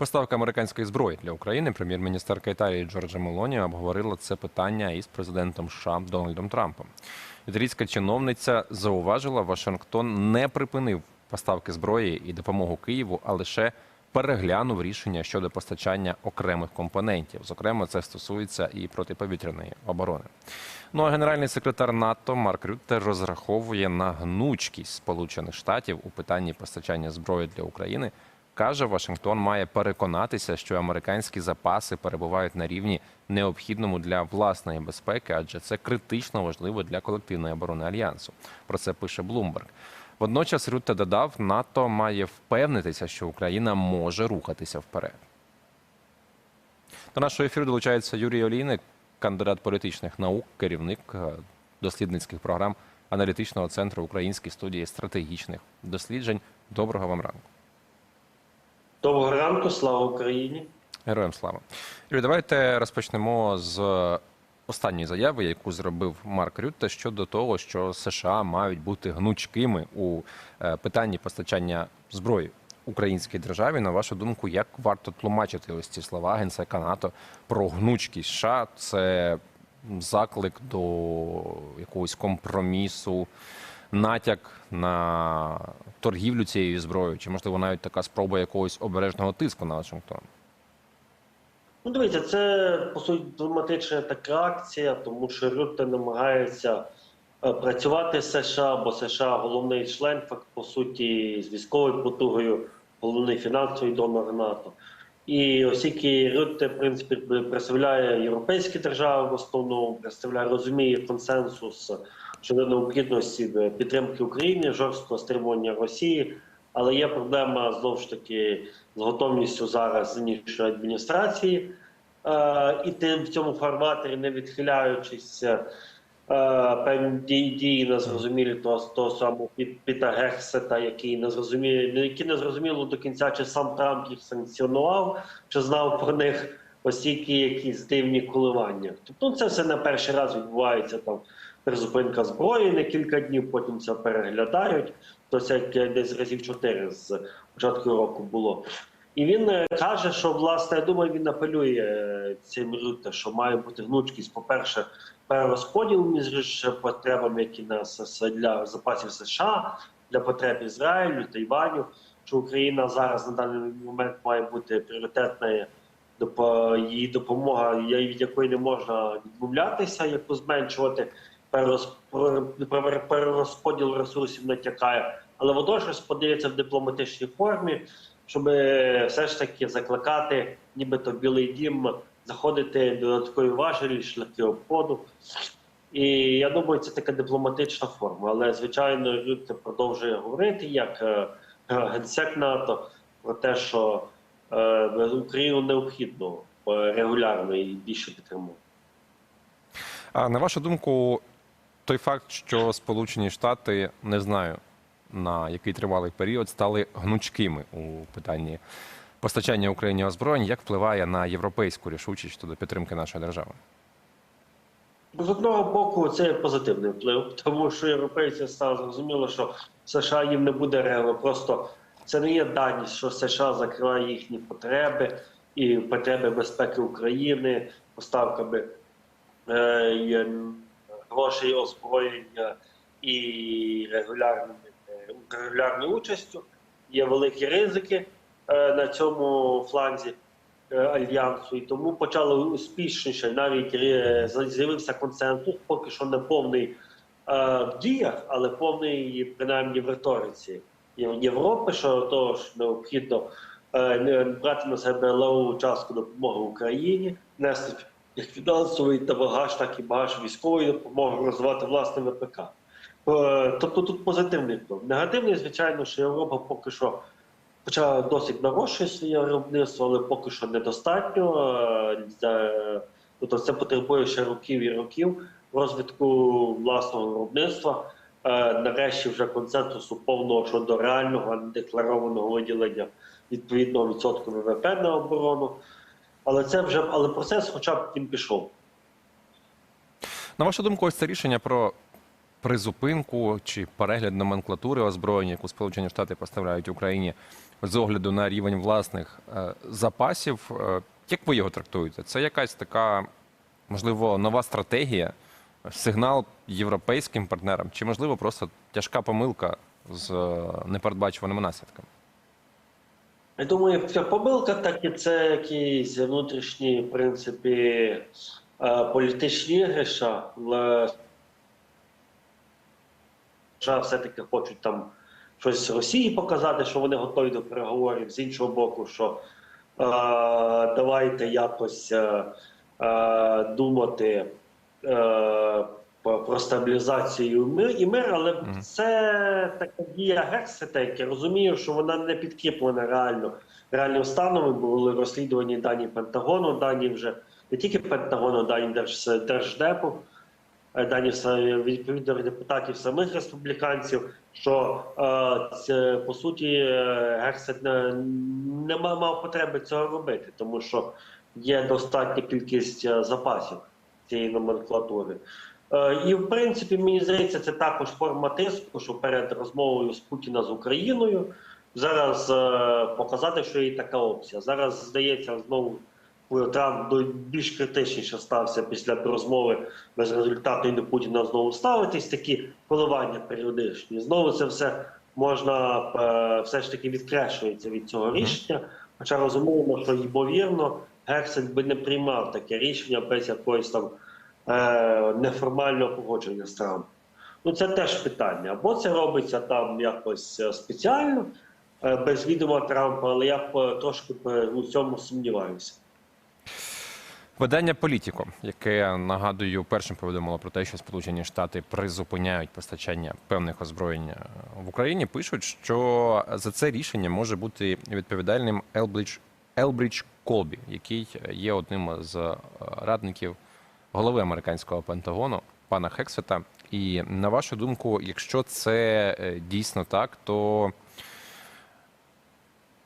Поставка американської зброї для України прем'єр-міністерка Італії Джорджа Мелоні обговорила це питання із президентом США Дональдом Трампом. Італійська чиновниця зауважила, Вашингтон не припинив поставки зброї і допомогу Києву, а лише переглянув рішення щодо постачання окремих компонентів. Зокрема, це стосується і протиповітряної оборони. Ну а генеральний секретар НАТО Марк Рютте розраховує на гнучкість Сполучених Штатів у питанні постачання зброї для України. Каже, Вашингтон має переконатися, що американські запаси перебувають на рівні необхідному для власної безпеки, адже це критично важливо для колективної оборони альянсу. Про це пише Блумберг. Водночас Рютте додав, НАТО має впевнитися, що Україна може рухатися вперед. До нашого ефіру долучається Юрій Олійник, кандидат політичних наук, керівник е, дослідницьких програм аналітичного центру Української студії стратегічних досліджень. Доброго вам ранку. Доброго ранку, слава Україні. Героям слава. Юрій, давайте розпочнемо з останньої заяви, яку зробив Марк Рютте щодо того, що США мають бути гнучкими у е, питанні постачання зброї українській державі. На вашу думку, як варто тлумачити ось ці слова генсека НАТО про гнучкість США? Це заклик до якогось компромісу, натяк на торгівлю цією зброєю, чи можливо навіть така спроба якогось обережного тиску на Вашингтон? Ну, дивіться, це по суті дипломатична така акція, тому що Рютте намагається е, працювати з США, бо США головний член, по суті, з військовою потугою, головний фінансовий донор НАТО. І оскільки Рютте, в принципі, представляє європейські держави в основному, представляє, розуміє консенсус щодо необхідності підтримки України, жорсткого стримування Росії. Але є проблема знову ж таки з готовністю зараз нинішньої адміністрації е, іти в цьому форматорі, не відхиляючись е, певні дії, дії незрозумілі того, того самого Пі- Піта Гексета, який не зрозуміє, які не зрозуміло до кінця, чи сам Трамп їх санкціонував, чи знав про них оскільки якісь дивні коливання. Тобто ну, це все на перший раз відбувається там призупинка зброї на кілька днів, потім це переглядають. То це десь разів чотири з початку року було. І він е, каже, що власне, я думаю, він апелює е, цим Рютте, що має бути гнучкість. По-перше, перерозподіл між потребами, які нас для запасів США, для потреб Ізраїлю, Тайваню, що Україна зараз на даний момент має бути пріоритетною допо- її допомога, від якої не можна відмовлятися, яку зменшувати. Перерозп- Перерозподіл ресурсів натякає, але водночас подається в дипломатичній формі, щоб все ж таки закликати, нібито Білий Дім заходити додаткові важелі, шляхи обходу. І я думаю, це така дипломатична форма. Але звичайно, Рютте продовжує говорити як е, генсек НАТО про те, що е, Україну необхідно е, регулярно і більше підтримувати. А на вашу думку, той факт, що Сполучені Штати не знаю на який тривалий період стали гнучкими у питанні постачання Україні озброєнь, як впливає на європейську рішучість щодо підтримки нашої держави? З одного боку, це позитивний вплив, тому що європейці стало зрозуміло, що США їм не буде реагувати. Просто це не є даність, що США закриває їхні потреби і потреби безпеки України поставками е, грошей озброєння і регулярними е, регулярною участю. Є великі ризики е, на цьому фланзі е, альянсу, і тому почали успішніше. Навіть з'явився консенсус, поки що не повний в діях, але повний принаймні в риториці Європи, що того ж необхідно брати на себе левову частку допомоги Україні, нести як фінансовий та багаж, так і багаж військової допомоги, розвивати власне ВПК. Е, Тобто тут позитивний вплив. Негативний, звичайно, що Європа поки що Хоча досить нарощує своє виробництво, але поки що недостатньо. Е, Тобто це потребує ще років і років розвитку власного виробництва. Е, Нарешті вже консенсусу повного щодо реального декларованого виділення відповідного відсотку ВВП на оборону. Але це вже але процес, хоча б він пішов. На вашу думку, ось це рішення про призупинку чи перегляд номенклатури озброєння, яку Сполучені Штати поставляють Україні з огляду на рівень власних е, запасів. Е, Як ви його трактуєте? Це якась така, можливо, нова стратегія, сигнал європейським партнерам, чи можливо просто тяжка помилка з е, непередбачуваними наслідками? Я думаю, як ця помилка, так і це якісь внутрішні, в принципі, е, політичні. Але США все-таки хочуть там щось Росії показати, що вони готові до переговорів, з іншого боку, що е, давайте якось е, е, думати е, про, про стабілізацію і мир, але це така дія Гексета, як я розумію, що вона не підкріплена реально реальним станом. Були розслідувані дані Пентагону, дані вже не тільки Пентагону, дані Держ, Держдепу, е, дані відповідних депутатів самих республіканців. Що е, це по суті е, Гексет не, не мав, мав потреби цього робити, тому що є достатня кількість запасів цієї номенклатури. Е, І в принципі, мені здається, це також форма тиску, що перед розмовою з Путіна з Україною зараз е, показати, що є така опція. Зараз здається, знову Трамп більш критичніше стався після розмови без результату і до Путіна знову ставитись. Такі коливання періодичні. Знову це все можна е, все ж таки відкреслюється від цього рішення. Хоча розуміємо, що ймовірно Гексет би не приймав таке рішення без якоїсь там е, неформального погодження з Трампом. Ну це теж питання. Або це робиться там якось е, спеціально, е, без відома Трампа, але я трошки у цьому сумніваюся. Видання Політіко, яке нагадую, першим повідомило про те, що Сполучені Штати призупиняють постачання певних озброєнь в Україні, пишуть, що за це рішення може бути відповідальним Елбридж, Елбридж Колбі, який є одним з радників голови американського Пентагону, пана Хексета. І на вашу думку, якщо це е, дійсно так, то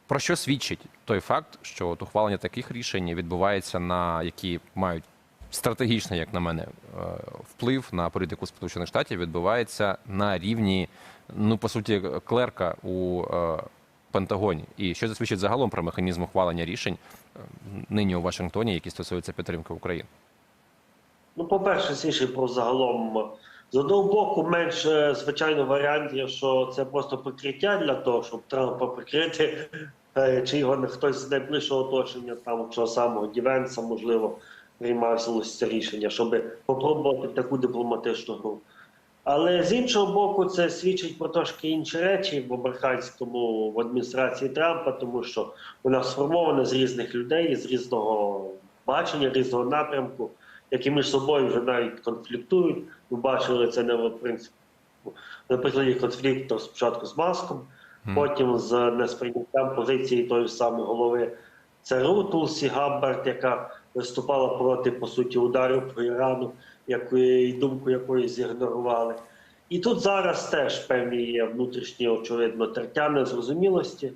про що свідчить той факт, що от ухвалення таких рішень відбувається на які мають стратегічний, як на мене, е, вплив на політику Сполучених Штатів, відбувається на рівні, ну по суті, клерка у е, Пентагоні. І що це свідчить загалом про механізм ухвалення рішень нині у Вашингтоні, які стосуються підтримки України? Ну, по-перше, свідчить про загалом. З одного боку, менше, звичайно, варіантів, що це просто прикриття для того, щоб Трампа прикрити, е, чи його не хтось з найближчого оточення, там того самого Дівенса, можливо, приймався це рішення, щоб попробувати таку дипломатичну гру. Але з іншого боку, це свідчить про трошки інші речі в американському в адміністрації Трампа, тому що вона сформована з різних людей, з різного бачення, різного напрямку, які між собою вже навіть конфліктують. Ми бачили це не в принципі на прикладі конфлікту спочатку з Маском, Мгм. потім з несприйняттям позиції тої самої голови ЦРУ Тулсі Габбард, яка виступала проти по суті ударів по Ірану, якої думку якої зігнорували. І тут зараз теж певні є внутрішні, очевидно, тертя незрозумілості.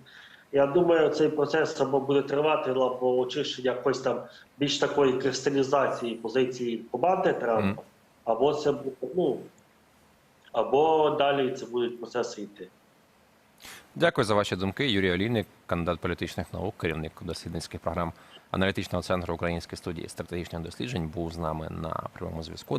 Я думаю, цей процес або буде тривати, або очищення якось там більш такої кристалізації позиції команди Трампа, або це буде, ну або далі це будуть процеси йти. Дякую за ваші думки. Юрій Олійник, кандидат політичних наук, керівник дослідницьких програм аналітичного центру Української студії стратегічних досліджень, був з нами на прямому зв'язку.